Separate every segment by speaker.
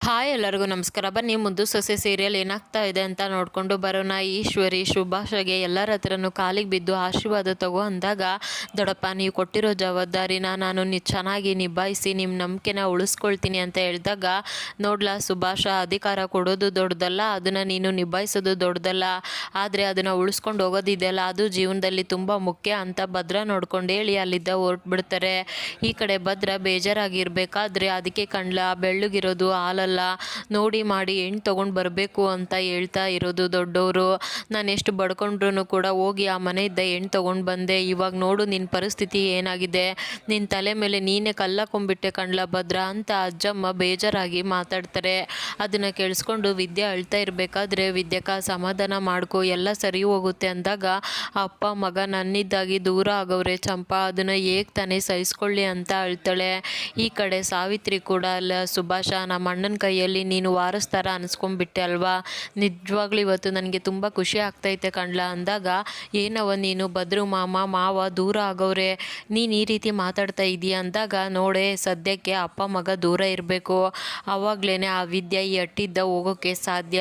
Speaker 1: Hi ಎಲ್ಲರಿಗೂ ನಮಸ್ಕಾರ. ಬನ್ನಿ, ಮುದ್ದು ಸೊಸೆ ಸೀರಿಯಲ್ ಏನಾಗ್ತಾ ಇದೆ ಅಂತ ನೋಡಿಕೊಂಡು ಬರೋಣ. ಈಶ್ವರಿ ಶುಭಾಷಗೆ ಎಲ್ಲರ ಹತ್ರನೂ ಕಾಲಿಗೆ ಬಿದ್ದು ಆಶೀರ್ವಾದ ತಗೋ ಅಂದಾಗ ದೊಡ್ಡಪ್ಪ ನೀವು ಕೊಟ್ಟಿರೋ ಜವಾಬ್ದಾರಿನ ನಾನು ನಿ ಚೆನ್ನಾಗಿ ನಿಭಾಯಿಸಿ ನಿಮ್ಮ ನಂಬಿಕೆನ ಉಳಿಸ್ಕೊಳ್ತೀನಿ ಅಂತ ಹೇಳಿದಾಗ, ನೋಡ್ಲಾ, ಸುಭಾಷ, ಅಧಿಕಾರ ಕೊಡೋದು ದೊಡ್ಡದಲ್ಲ, ಅದನ್ನು ನೀನು ನಿಭಾಯಿಸೋದು ದೊಡ್ಡದಲ್ಲ. ಆದರೆ ಅದನ್ನು ಉಳಿಸ್ಕೊಂಡು ಹೋಗೋದಿದೆಯಲ್ಲ, ಅದು ಜೀವನದಲ್ಲಿ ತುಂಬ ಮುಖ್ಯ ಅಂತ ಭದ್ರ ನೋಡ್ಕೊಂಡು ಹೇಳಿ ಅಲ್ಲಿದ್ದ ಹೊರಟ್ಬಿಡ್ತಾರೆ. ಈ ಕಡೆ ಭದ್ರ ಬೇಜಾರಾಗಿರ್ಬೇಕಾದ್ರೆ, ಅದಕ್ಕೆ ಕಂಡ್ಲ, ಬೆಳ್ಳಗಿರೋದು ಹಾಲಲ್ಲ. ನೋಡಿ ಮಾಡಿ ಹೆಣ್ಣು ತೊಗೊಂಡು ಬರಬೇಕು ಅಂತ ಹೇಳ್ತಾ ಇರೋದು ದೊಡ್ಡವರು ನಾನು ಎಷ್ಟು ಬಡ್ಕೊಂಡ್ರು ಕೂಡ ಹೋಗಿ ಆ ಮನೆಯಿಂದ ಹೆಣ್ಣು ತೊಗೊಂಡು ಬಂದೆ. ಇವಾಗ ನೋಡು ನಿನ್ನ ಪರಿಸ್ಥಿತಿ ಏನಾಗಿದೆ. ನಿನ್ನ ತಲೆ ಮೇಲೆ ನೀನೇ ಕಲ್ಲಾಕೊಂಡ್ಬಿಟ್ಟೆ ಕಣ್ಲ ಭದ್ರ ಅಂತ ಅಜ್ಜಮ್ಮ ಬೇಜಾರಾಗಿ ಮಾತಾಡ್ತಾರೆ. ಅದನ್ನು ಕೇಳಿಸ್ಕೊಂಡು ವಿದ್ಯೆ ಅಳ್ತಾ ಇರಬೇಕಾದ್ರೆ ವಿದ್ಯಕ ಸಮಾಧಾನ ಮಾಡ್ಕೊ, ಎಲ್ಲ ಸರಿ ಹೋಗುತ್ತೆ ಅಂದಾಗ ಅಪ್ಪ, ಮಗ ನನ್ನಿದ್ದಾಗಿ ದೂರ ಆಗೋರೆ ಚಂಪಾ, ಅದನ್ನು ಹೇಗೆ ತಾನೇ ಸಹಿಸ್ಕೊಳ್ಳಿ ಅಂತ ಅಳ್ತಾಳೆ. ಈ ಕಡೆ ಸಾವಿತ್ರಿ ಕೂಡ ಅಲ್ಲ, ಸುಭಾಷ ನಮ್ಮ ಅಣ್ಣನ ಕೈಯಲ್ಲಿ, ನೀನು ವಾರಸ್ ಥರ ಅನಿಸ್ಕೊಂಡ್ಬಿಟ್ಟೆ ಅಲ್ವಾ? ನಿಜವಾಗ್ಲೂ ಇವತ್ತು ನನಗೆ ತುಂಬ ಖುಷಿ ಆಗ್ತೈತೆ ಕಣ್ಲ ಅಂದಾಗ ಏನವ ನೀನು? ಬದ್ರು ಮಾಮ, ಮಾವ ದೂರ ಆಗೋರೆ, ನೀನು ಈ ರೀತಿ ಮಾತಾಡ್ತಾ ಇದೀಯ ಅಂದಾಗ, ನೋಡೆ, ಸದ್ಯಕ್ಕೆ ಅಪ್ಪ ಮಗ ದೂರ ಇರಬೇಕು. ಆವಾಗಲೇ ಆ ವಿದ್ಯೆ ಈ ಅಟ್ಟಿದ್ದ ಹೋಗೋಕ್ಕೆ ಸಾಧ್ಯ.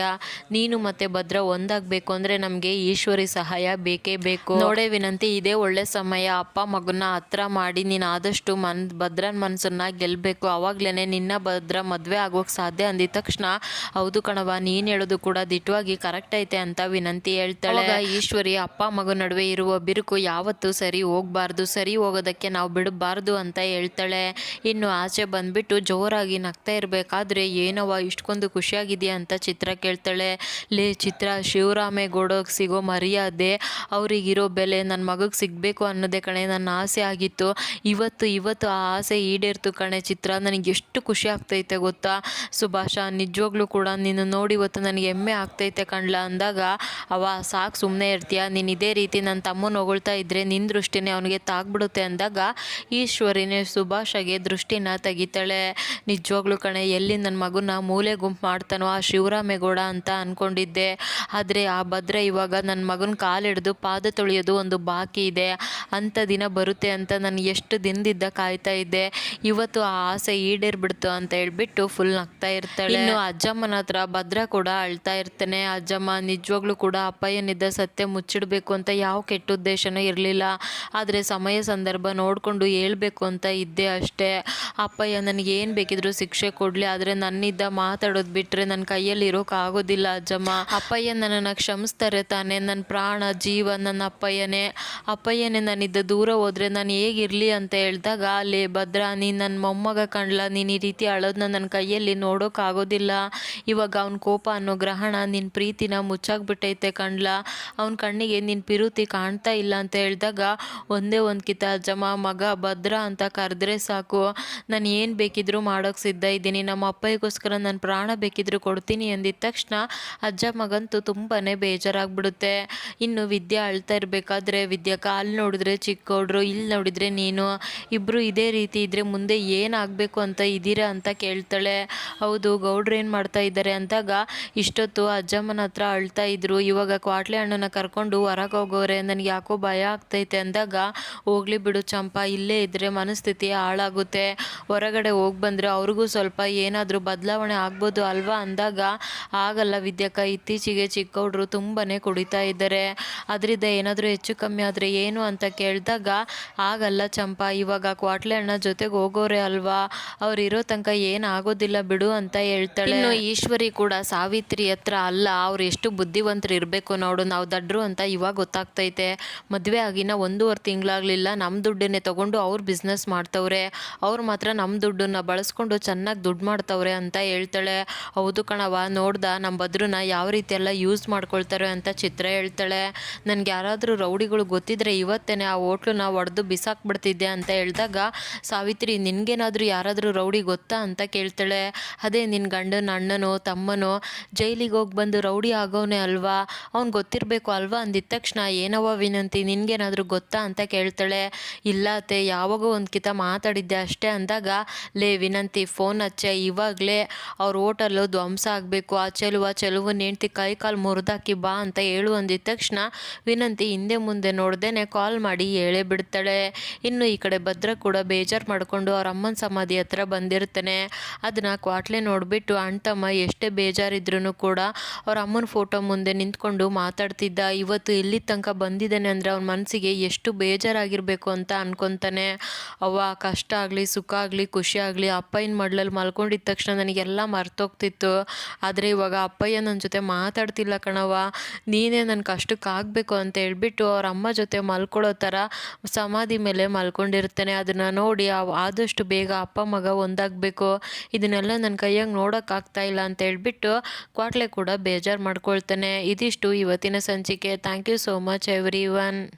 Speaker 1: ನೀನು ಮತ್ತೆ ಭದ್ರ ಒಂದಾಗಬೇಕು ಅಂದರೆ ನಮಗೆ ಈಶ್ವರಿ ಸಹಾಯ ಬೇಕೇ ಬೇಕು. ನೋಡೆ ವಿನಂತಿ, ಇದೇ ಒಳ್ಳೆ ಸಮಯ. ಅಪ್ಪ ಮಗನ ಹತ್ರ ಮಾಡಿ ನೀನು ಆದಷ್ಟು ಮನ್, ಭದ್ರನ ಮನಸ್ಸನ್ನ ಗೆಲ್ಲಬೇಕು ಆವಾಗಲೇ ನಿನ್ನ ಭದ್ರ ಮದುವೆ ಆಗೋಕ್ಕೆ ಸಾಧ್ಯ. ಅಂದಿದ ತಕ್ಷಣ ಹೌದು ಕಣವ ನೀನು ಹೇಳೋದು ಕೂಡ ದಿಟ್ಟವಾಗಿ ಕರೆಕ್ಟ್ ಐತೆ ಅಂತ ವಿನಂತಿ ಹೇಳ್ತಾಳೆ. ಈಶ್ವರಿ ಅಪ್ಪ ಮಗು ನಡುವೆ ಇರುವ ಬಿರುಕು ಯಾವತ್ತೂ ಸರಿ ಹೋಗ್ಬಾರ್ದು. ಸರಿ ಹೋಗೋದಕ್ಕೆ ನಾವು ಬಿಡಬಾರ್ದು ಅಂತ ಹೇಳ್ತಾಳೆ. ಇನ್ನು ಆಚೆ ಬಂದ್ಬಿಟ್ಟು ಜೋರಾಗಿ ನಗ್ತಾ ಇರಬೇಕಾದ್ರೆ ಏನವ ಇಷ್ಟೊಂದು ಖುಷಿಯಾಗಿದೆಯಾ ಅಂತ ಚಿತ್ರ ಕೇಳ್ತಾಳೆ. ಲೇ ಚಿತ್ರ ಶಿವರಾಮೇಗೌಡಗೆ ಸಿಗೋ ಮರ್ಯಾದೆ ಅವ್ರಿಗಿರೋ ಬೆಲೆ ನನ್ನ ಮಗಗೆ ಸಿಗಬೇಕು ಅನ್ನೋದೇ ಕಣೆ. ನನ್ನ ಆಸೆ ಆಗಿತ್ತು. ಇವತ್ತು ಇವತ್ತು ಆ ಆಸೆ ಈಡೇರ್ತು ಕಣೆ ಚಿತ್ರ. ನನಗೆ ಎಷ್ಟು ಖುಷಿ ಆಗ್ತೈತೆ ಗೊತ್ತಾ? ಸುಭಾಷ, ನಿಜವಾಗ್ಲೂ ಕೂಡ ನೀನು ನೋಡಿ ಇವತ್ತು ನನಗೆ ಹೆಮ್ಮೆ ಆಗ್ತೈತೆ ಕಣ್ಲ ಅಂದಾಗ ಅವ ಸಾಕು ಸುಮ್ಮನೆ ಇರ್ತೀಯ, ನೀನು ಇದೇ ರೀತಿ ನನ್ನ ತಮ್ಮನ ಹೊಗಳ್ತಾ ಇದ್ದರೆ ನಿನ್ನ ದೃಷ್ಟಿನೇ ಅವನಿಗೆ ತಾಗ್ಬಿಡುತ್ತೆ ಅಂದಾಗ, ಈಶ್ವರಿನೇ ಸುಭಾಷಗೆ ದೃಷ್ಟಿನ ತೆಗಿತಾಳೆ. ನಿಜವಾಗ್ಲೂ ಕಣೆ, ಎಲ್ಲಿ ನನ್ನ ಮಗನ ಮೂಲೆ ಗುಂಪು ಮಾಡ್ತಾನೋ, ಆ ಶಿವರಾಮೇಗೌಡ ಅಂತ ಅಂದ್ಕೊಂಡಿದ್ದೆ ಆದರೆ ಆ ಭದ್ರ ಇವಾಗ ನನ್ನ ಮಗನ ಕಾಲಿಡ್ದು ಪಾದ ತೊಳೆಯೋದು ಒಂದು ಬಾಕಿ ಇದೆ. ಅಂಥ ದಿನ ಬರುತ್ತೆ ಅಂತ ನಾನು ಎಷ್ಟು ದಿನದಿಂದ ಕಾಯ್ತಾ ಇದ್ದೆ. ಇವತ್ತು ಆ ಆಸೆ ಈಡೇರ್ಬಿಡ್ತು ಅಂತ ಹೇಳ್ಬಿಟ್ಟು ಫುಲ್ ನಗ್ತಾ ಇರ್ತಾಳೆ. ಇನ್ನು ಅಜ್ಜಮ್ಮನ ಹತ್ರ ಭದ್ರ ಕೂಡ ಅಳ್ತಾ ಇರ್ತಾನೆ. ಅಜ್ಜಮ್ಮ ನಿಜವಾಗ್ಲೂ ಕೂಡ ಅಪ್ಪಯ್ಯನಿದ್ದ ಸತ್ಯ ಮುಚ್ಚಿಡಬೇಕು ಅಂತ ಯಾವ ಕೆಟ್ಟ ಉದ್ದೇಶನೂ ಇರಲಿಲ್ಲ. ಆದರೆ ಸಮಯ ಸಂದರ್ಭ ನೋಡಿಕೊಂಡು ಹೇಳ್ಬೇಕು ಅಂತ ಇದ್ದೆ ಅಷ್ಟೇ. ಅಪ್ಪಯ್ಯ ನನಗೆ ಏನು ಬೇಕಿದ್ರು ಶಿಕ್ಷೆ ಕೊಡಲಿ, ಆದರೆ ನನ್ನಿದ್ದ ಮಾತಾಡೋದು ಬಿಟ್ಟರೆ ನನ್ನ ಕೈಯಲ್ಲಿ ಇರೋಕ್ಕಾಗೋದಿಲ್ಲ ಅಜ್ಜಮ್ಮ. ಅಪ್ಪಯ್ಯ ನನ್ನನ್ನು ಕ್ಷಮಿಸ್ತಾರೆ ತಾನೆ. ನನ್ನ ಪ್ರಾಣ, ಜೀವ ನನ್ನ ಅಪ್ಪಯ್ಯನೇ. ಅಪ್ಪಯ್ಯನೇ ನನ್ನಿದ್ದ ದೂರ ಹೋದರೆ ನಾನು ಹೇಗಿರಲಿ ಅಂತ ಹೇಳ್ದಾಗ, ಅಲ್ಲಿ ಭದ್ರ, ನೀನು ನನ್ನ ಮೊಮ್ಮಗ ಕಂಡ್ಲ ನೀನು ಈ ರೀತಿ ಅಳೋದನ್ನ ನನ್ನ ಕೈಯಲ್ಲಿ ನೋಡೋಕ್ಕಾಗೋದಿಲ್ಲ ಇವಾಗ ಅವ್ನ ಕೋಪ ಅನ್ನೋ ಗ್ರಹಣ ನಿನ್ನ ಪ್ರೀತಿನ ಮುಚ್ಚಾಗ್ಬಿಟ್ಟೈತೆ ಕಂಡ್ಲ. ಅವನ ಕಣ್ಣಿಗೆ ನಿನ್ನ ಪಿರುತಿ ಕಾಣ್ತಾ ಇಲ್ಲ ಅಂತ ಹೇಳಿದಾಗ ಒಂದೇ ಒಂದು ಕಿತ ಅಜ್ಜಮ್ಮ ಮಗ, ಭದ್ರ ಅಂತ ಕರೆದ್ರೆ ಸಾಕು. ನಾನು ಏನು ಬೇಕಿದ್ರೂ ಮಾಡೋಕ್ಕೆ ಸಿದ್ಧ ಇದ್ದೀನಿ. ನಮ್ಮ ಅಪ್ಪಯ್ಯಗೋಸ್ಕರ ನನ್ನ ಪ್ರಾಣ ಬೇಕಿದ್ರೂ ಕೊಡ್ತೀನಿ ಅಂದಿದ ತಕ್ಷಣ ಅಜ್ಜ ಮಗಂತೂ ತುಂಬಾ ಬೇಜಾರಾಗ್ಬಿಡುತ್ತೆ. ಇನ್ನು ವಿದ್ಯಾ ಅಳ್ತಾ ಇರಬೇಕಾದ್ರೆ ವಿದ್ಯಾ ಕಾಲು ನೋಡಿದ್ರೆ ಚಿಕ್ಕವ್ರು ಇಲ್ಲಿ ನೋಡಿದರೆ ನೀನು. ಇಬ್ಬರು ಇದೇ ರೀತಿ ಇದ್ದರೆ ಮುಂದೆ ಏನಾಗಬೇಕು ಅಂತ ಇದ್ದೀರಾ ಅಂತ ಕೇಳ್ತಾಳೆ. ಹೌದು, ಗೌಡ್ರು ಏನು ಮಾಡ್ತಾ ಇದ್ದಾರೆ ಅಂದಾಗ ಇಷ್ಟೊತ್ತು ಅಜ್ಜಮ್ಮನ ಹತ್ರ ಅಳ್ತಾ ಇದ್ರು. ಇವಾಗ ಕ್ವಾಟ್ಲೆ ಹಣ್ಣನ್ನು ಕರ್ಕೊಂಡು ಹೊರಗೆ ಹೋಗೋರೆ, ನನಗೆ ಯಾಕೋ ಭಯ ಆಗ್ತೈತೆ ಅಂದಾಗ, ಹೋಗ್ಲಿ ಬಿಡು ಚಂಪಾ, ಇಲ್ಲೇ ಇದ್ದರೆ ಮನಸ್ಥಿತಿ ಹಾಳಾಗುತ್ತೆ. ಹೊರಗಡೆ ಹೋಗಿ ಬಂದರೆ ಅವ್ರಿಗೂ ಸ್ವಲ್ಪ ಏನಾದರೂ ಬದಲಾವಣೆ ಆಗ್ಬೋದು ಅಲ್ವಾ ಅಂದಾಗ, ಆಗಲ್ಲ ವಿದ್ಯಕ್ಕ, ಇತ್ತೀಚೆಗೆ ಚಿಕ್ಕವ್ರು ತುಂಬಾ ಕುಡಿತಾ ಇದ್ದಾರೆ. ಅದರಿಂದ ಏನಾದರೂ ಹೆಚ್ಚು ಕಮ್ಮಿ ಆದರೆ ಏನು ಅಂತ ಕೇಳಿದಾಗ, ಆಗಲ್ಲ ಚಂಪಾ, ಇವಾಗ ಕ್ವಾಟ್ಲೆ ಹಣ್ಣ ಜೊತೆಗೆ ಹೋಗೋರೆ ಅಲ್ವಾ? ಅವ್ರು ಇರೋ ತನಕ ಏನಾಗೋದಿಲ್ಲ ಬಿಡು ಅಂತ ಹೇಳ್ತಾಳೆ. ಇನ್ನು ಈಶ್ವರಿ ಕೂಡ ಸಾವಿತ್ರಿ ಹತ್ರ ಅಲ್ಲ, ಅವ್ರು ಎಷ್ಟು ಬುದ್ಧಿವಂತರು ಇರಬೇಕು ನೋಡು, ನಾವು ದಡ್ರು ಅಂತ ಇವಾಗ ಗೊತ್ತಾಗ್ತೈತೆ. ಮದುವೆ ಆಗಿನ ಒಂದೂವರೆ ತಿಂಗಳಾಗಲಿಲ್ಲ ನಮ್ಮ ದುಡ್ಡನ್ನೇ ತಗೊಂಡು ಅವ್ರು ಬಿಸ್ನೆಸ್ ಮಾಡ್ತವ್ರೆ. ಅವ್ರು ಮಾತ್ರ ನಮ್ಮ ದುಡ್ಡನ್ನ ಬಳಸ್ಕೊಂಡು ಚೆನ್ನಾಗಿ ದುಡ್ಡು ಮಾಡ್ತವ್ರೆ ಅಂತ ಹೇಳ್ತಾಳೆ. ಹೌದು ಕಣವ ನೋಡ್ದ ನಮ್ಮ ಬದ್ರನ್ನ ಯಾವ ರೀತಿ ಎಲ್ಲ ಯೂಸ್ ಮಾಡ್ಕೊಳ್ತಾರೆ ಅಂತ ಚಿತ್ರ ಹೇಳ್ತಾಳೆ. ನನಗೆ ಯಾರಾದರೂ ರೌಡಿಗಳು ಗೊತ್ತಿದ್ರೆ ಇವತ್ತೇನೆ ಆ ಹೋಟ್ಲನ್ನ ಒಡೆದು ಬಿಸಾಕ್ಬಿಡ್ತಿದ್ದೆ ಅಂತ ಹೇಳಿದಾಗ, ಸಾವಿತ್ರಿ ನಿನಗೇನಾದರೂ ಯಾರಾದರೂ ರೌಡಿ ಗೊತ್ತಾ ಅಂತ ಕೇಳ್ತಾಳೆ. ಅದೇ ನಿನ್ನ ಗಂಡನ ಅಣ್ಣನೋ, ತಮ್ಮನೋ, ಜೈಲಿಗೆ ಹೋಗಿ ಬಂದು ರೌಡಿ ಆಗೋನೆ ಅಲ್ವಾ? ಅವ್ನು ಗೊತ್ತಿರಬೇಕು ಅಲ್ವಾ? ಅಂದಿದ ತಕ್ಷಣ ಏನವ್ವ ವಿನಂತಿ? ನಿನಗೇನಾದರೂ ಗೊತ್ತಾ ಅಂತ ಕೇಳ್ತಾಳೆ. ಇಲ್ಲ ಅತ್ತೆ, ಯಾವಾಗೋ ಒಂದು ಕಿತ ಮಾತಾಡಿದ್ದೆ ಅಷ್ಟೇ ಅಂದಾಗ, ಲೇ ವಿನಂತಿ, ಫೋನ್ ಹಚ್ಚೆ, ಇವಾಗಲೇ ಅವ್ರ ಹೋಟೆಲ್ಲು ಧ್ವಂಸ ಆಗಬೇಕು. ಆ ಚೆಲುವ ಚೆಲುವು ಹೆಂಡ್ತಿ ಕೈ ಕಾಲು ಮುರಿದಾಕಿ ಬಾ ಅಂತ ಹೇಳು ಅಂದಿದ ತಕ್ಷಣ ವಿನಂತಿ ಹಿಂದೆ ಮುಂದೆ ನೋಡ್ದೇನೆ ಕಾಲ್ ಮಾಡಿ ಹೇಳೇ ಬಿಡ್ತಾಳೆ. ಇನ್ನು ಈ ಕಡೆ ಭದ್ರ ಕೂಡ ಬೇಜಾರು ಮಾಡಿಕೊಂಡು ಅವ್ರ ಅಮ್ಮನ ಸಮಾಧಿ ಹತ್ರ ಬಂದಿರ್ತಾನೆ. ಅದನ್ನ ಕ್ವಾಟ್ಲೆ ಕ್ವಾಟ್ಲೆ ನೋಡಿಬಿಟ್ಟು ಅಣ್ಣ ತಮ್ಮ ಎಷ್ಟೇ ಬೇಜಾರಿದ್ರೂ ಕೂಡ ಅವ್ರ ಅಮ್ಮನ ಫೋಟೋ ಮುಂದೆ ನಿಂತ್ಕೊಂಡು ಮಾತಾಡ್ತಿದ್ದ, ಇವತ್ತು ಎಲ್ಲಿ ತನಕ ಬಂದಿದ್ದಾನೆ ಅಂದರೆ ಅವ್ನ ಮನಸ್ಸಿಗೆ ಎಷ್ಟು ಬೇಜಾರಾಗಿರಬೇಕು ಅಂತ ಅನ್ಕೊತಾನೆ. ಅವ್ವ, ಕಷ್ಟ ಆಗಲಿ, ಸುಖ ಆಗಲಿ, ಖುಷಿ ಆಗಲಿ ಅಪ್ಪಯ್ಯನ ಮಡ್ಲಲ್ಲಿ ಮಲ್ಕೊಂಡಿದ್ದ ತಕ್ಷಣ ನನಗೆಲ್ಲ ಮರ್ತೋಗ್ತಿತ್ತು. ಆದರೆ ಇವಾಗ ಅಪ್ಪಯ್ಯ ನನ್ನ ಜೊತೆ ಮಾತಾಡ್ತಿಲ್ಲ ಕಣವ್ವ. ನೀನೇ ನನ್ನ ಕಷ್ಟಕ್ಕೆ ಆಗಬೇಕು ಅಂತ ಹೇಳ್ಬಿಟ್ಟು ಅವ್ರ ಅಮ್ಮ ಜೊತೆ ಮಲ್ಕೊಳ್ಳೋ ಥರ ಸಮಾಧಿ ಮೇಲೆ ಮಲ್ಕೊಂಡಿರ್ತಾನೆ. ಅದನ್ನು ನೋಡಿ ಆದಷ್ಟು ಬೇಗ ಅಪ್ಪ, ಮಗ ಒಂದಾಗಬೇಕು. ಇದನ್ನೆಲ್ಲ ನನ್ನ ನೋಡೋಕ್ಕಾಗ್ತಾ ಇಲ್ಲ ಅಂತ ಹೇಳ್ಬಿಟ್ಟು ಕ್ವಾಟ್ಲೆ ಕೂಡ ಬೇಜಾರು ಮಾಡ್ಕೊಳ್ತಾನೆ. ಇದಿಷ್ಟು ಇವತ್ತಿನ ಸಂಚಿಕೆ. Thank you so much everyone